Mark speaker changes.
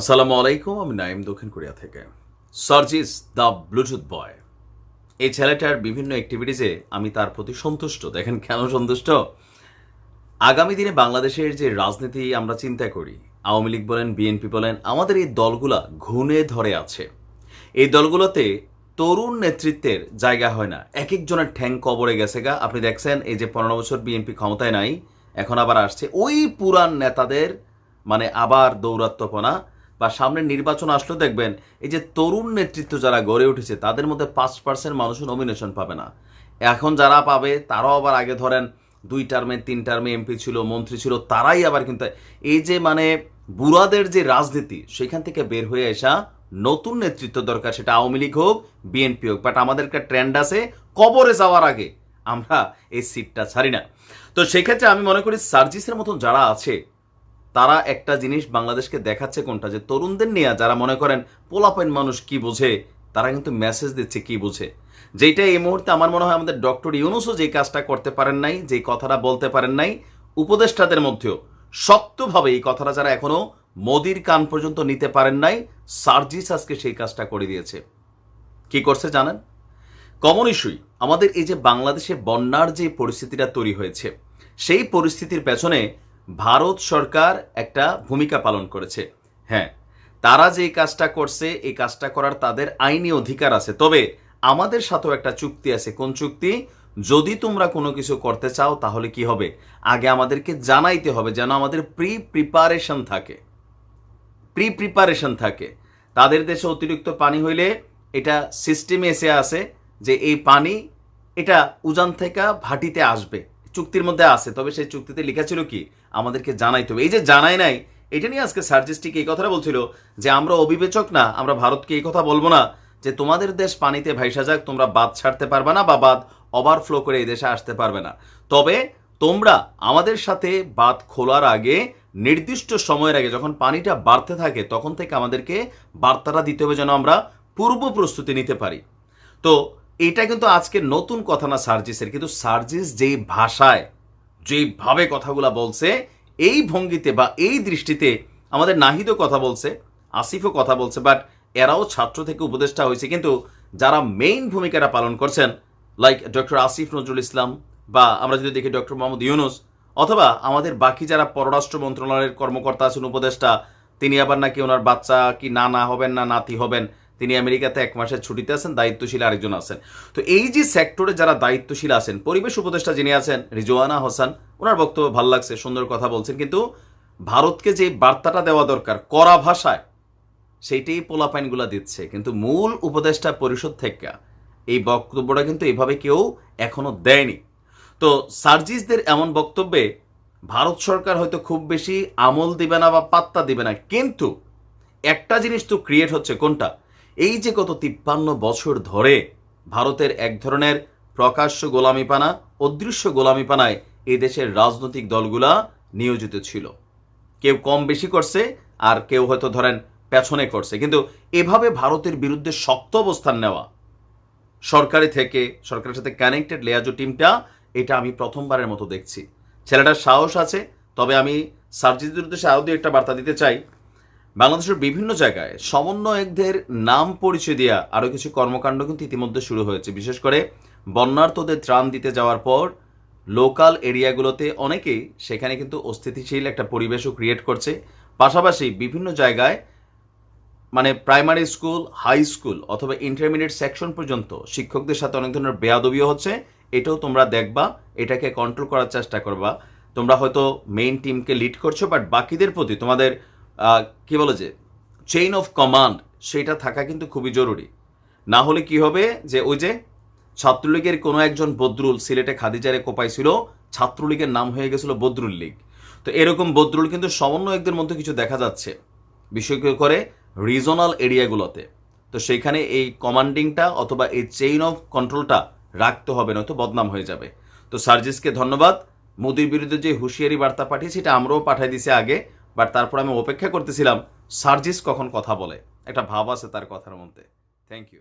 Speaker 1: আসসালামু আলাইকুম, আমি নাইম দক্ষিণ কোরিয়া থেকে। সার্জিস, দ্য ব্লুটুথ বয়। এই ছেলেটার বিভিন্ন অ্যাক্টিভিটিসে আমি তার প্রতি সন্তুষ্ট। দেখেন কেন সন্তুষ্ট? আগামী দিনে বাংলাদেশের যে রাজনীতি আমরা চিন্তা করি, আওয়ামী লীগ বলেন বিএনপি বলেন, আমাদের এই দলগুলা ঘুণে ধরে আছে। এই দলগুলোতে তরুণ নেতৃত্বের জায়গা হয় না। এক একজনের ঠ্যাং কবরে গেছে গা। আপনি দেখছেন, এই যে পনেরো বছর বিএনপি ক্ষমতায় নাই, এখন আবার আসছে। ওই পুরান নেতাদের মানে আবার দৌরাত্মপনা বা সামনে নির্বাচন আসলে দেখবেন, এই যে তরুণ নেতৃত্ব যারা গড়ে উঠেছে, তাদের মধ্যে পাঁচ পার্সেন্ট মানুষও নমিনেশন পাবে না। এখন যারা পাবে, তারাও আবার আগে ধরেন দুই টার্মে তিন টার্মে এমপি ছিল, মন্ত্রী ছিল, তারাই আবার কিন্তু এই যে মানে বুড়াদের যে রাজনীতি, সেখান থেকে বের হয়ে আসা নতুন নেতৃত্ব দরকার, সেটা আওয়ামী লীগ হোক বিএনপি হোক। বাট আমাদের একটা ট্রেন্ড আছে, কবরে যাওয়ার আগে আমরা এই সিটটা ছাড়ি না। তো সেক্ষেত্রে আমি মনে করি সার্জিসের মতন যারা আছে তারা একটা জিনিস বাংলাদেশকে দেখাচ্ছে কোনটা? যে তরুণদের নিয়ে যারা মনে করেন পোলাপেন মানুষ কি বোঝে, তারা কিন্তু মেসেজ দিচ্ছে কি বুঝে। যেটা এই মুহূর্তে আমার মনে হয় আমাদের ডক্টর ইউনুসও যে কাজটা করতে পারেন নাই যে কথাটা বলতে পারেন নাই, উপদেষ্টাদের মধ্যেও শক্তভাবে এই কথাটা যারা এখনও মোদির কান পর্যন্ত নিতে পারেন নাই, সার্জিস আজকে সেই কাজটা করে দিয়েছে। কি করছে জানেন? কমন ইস্যুই আমাদের এই যে বাংলাদেশে বন্যার যে পরিস্থিতিটা তৈরি হয়েছে, সেই পরিস্থিতির পেছনে ভারত সরকার একটা ভূমিকা পালন করেছে। হ্যাঁ তারা যে কাজটা করছে, এই কাজটা করার তাদের আইনি অধিকার আছে। তবে আমাদের সাথেও একটা চুক্তি আছে। কোন চুক্তি? যদি তোমরা কোনো কিছু করতে চাও, তাহলে কি হবে? আগে আমাদেরকে জানাইতে হবে যেন আমাদের প্রি প্রিপারেশন থাকে। প্রি প্রিপারেশন থাকে। তাদের দেশে অতিরিক্ত পানি হইলে এটা সিস্টেমে এসে আসে যে এই পানি এটা উজান থেকে ভাটিতে আসবে। চুক্তির মধ্যে আছে, তবে সেই চুক্তিতে লেখা ছিল কি? আমাদেরকে জানাইতে হবে। এই যে জানাই নাই, এটা নিয়ে আজকে সার্জিস্টিক এই কথাটা বলছিল যে, আমরা অবিবেচক না, আমরা ভারতকে এই কথা বলব না যে, তোমাদের দেশ পানিতে ভাইসা যাক, তোমরা বাদ ছাড়তে পারবে না বা বাদ ওভারফ্লো করে এই দেশে আসতে পারবে না। তবে তোমরা আমাদের সাথে বাদ খোলার আগে, নির্দিষ্ট সময়ের আগে যখন পানিটা বাড়তে থাকে, তখন থেকে আমাদেরকে বার্তাটা দিতে হবে যেন আমরা পূর্ব প্রস্তুতি নিতে পারি। তো এটা কিন্তু আজকে নতুন কথা না সার্জিসের, কিন্তু সার্জিস যেই ভাষায়, যেইভাবে কথাগুলা বলছে, এই ভঙ্গিতে বা এই দৃষ্টিতে আমাদের নাহিদও কথা বলছে, আসিফও কথা বলছে বাট এরাও ছাত্র থেকে উপদেষ্টা হয়েছে, কিন্তু যারা মেইন ভূমিকাটা পালন করছেন লাইক ডক্টর আসিফ নজরুল ইসলাম বা আমরা যদি দেখি ডক্টর মোহাম্মদ ইউনুস, অথবা আমাদের বাকি যারা পররাষ্ট্র মন্ত্রণালয়ের কর্মকর্তা আছেন, উপদেষ্টা, তিনি আবার নাকি ওনার বাচ্চা কি না না হবেন না নাতি হবেন তিনি আমেরিকাতে এক মাসের ছুটিতে আছেন, দায়িত্বশীল আরেকজন আছেন। তো এই যে সেক্টরে যারা দায়িত্বশীল আছেন, পরিবেশ উপদেষ্টা যিনি আছেন, রিজওয়ানা হোসান, ওনার বক্তব্য ভালো লাগছে, সুন্দর কথা বলছেন। কিন্তু ভারতকে যে বার্তাটা দেওয়া দরকার, কড়া ভাষায়, সেইটাই পোলাপাইনগুলা দিচ্ছে। কিন্তু মূল উপদেষ্টা পরিষদ থেকে এই বক্তব্যটা কিন্তু এভাবে কেউ এখনও দেয়নি। তো সার্জিসদের এমন বক্তব্যে ভারত সরকার হয়তো খুব বেশি আমল দিবে না বা পাত্তা দিবে না, কিন্তু একটা জিনিস তো ক্রিয়েট হচ্ছে, কোনটা? এই যে গত তিপ্পান্ন বছর ধরে ভারতের এক ধরনের প্রকাশ্য গোলামিপানা, অদৃশ্য গোলামিপানায় এই দেশের রাজনৈতিক দলগুলা নিয়োজিত ছিল। কেউ কম বেশি করছে, আর কেউ হয়তো ধরেন পেছনে করছে। কিন্তু এভাবে ভারতের বিরুদ্ধে শক্ত অবস্থান নেওয়া, সরকারি থেকে, সরকারের সাথে কানেক্টেড লেয়াজো টিমটা এটা আমি প্রথমবারের মতো দেখছি। ছেলেটার সাহস আছে, তবে আমি সার্জিদের উদ্দেশ্যে আরও একটা বার্তা দিতে চাই। বাংলাদেশের বিভিন্ন জায়গায় সমন্বয়কদের নাম পরিচয় দেওয়া আরও কিছু কর্মকাণ্ড কিন্তু ইতিমধ্যে শুরু হয়েছে। বিশেষ করে বন্যার্থদের ত্রাণ দিতে যাওয়ার পর লোকাল এরিয়াগুলোতে অনেকেই সেখানে কিন্তু অস্থিতিশীল একটা পরিবেশও ক্রিয়েট করছে। পাশাপাশি বিভিন্ন জায়গায় মানে প্রাইমারি স্কুল, হাই স্কুল অথবা ইন্টারমিডিয়েট সেকশন পর্যন্ত শিক্ষকদের সাথে অনেক ধরনের বেয়াদবিও হচ্ছে। এটাও তোমরা দেখবা, এটাকে কন্ট্রোল করার চেষ্টা করবা। তোমরা হয়তো মেইন টিমকে লিড করছ বাট বাকিদের প্রতি তোমাদের কি বলে যে চেইন অফ কমান্ড সেটা থাকা কিন্তু খুবই জরুরি। না হলে কি হবে যে, ওই যে, ছাত্রলীগের কোনো একজন বদরুল সিলেটে খাদিজারে কোপাইছিল, ছাত্রলীগের নাম হয়ে গেছিল বদরুল লীগ। তো এরকম বদরুল কিন্তু সমন্বয়কদের মধ্যে কিছু দেখা যাচ্ছে, বিশেষ করে রিজনাল এরিয়াগুলোতে তো সেইখানে এই কমান্ডিংটা অথবা এই চেইন অফ কন্ট্রোলটা রাখতে হবে, নয়তো বদনাম হয়ে যাবে। তো সার্জিসকে ধন্যবাদ। মোদির বিরুদ্ধে যে হুঁশিয়ারি বার্তা পাঠিয়েছি এটা আমরাও পাঠিয়ে দিছি আগে। বাট তারপর আমি অপেক্ষা করতেছিলাম, সার্জিস কখন কথা বলে? একটা ভাব আছে তার কথার মধ্যে। Thank you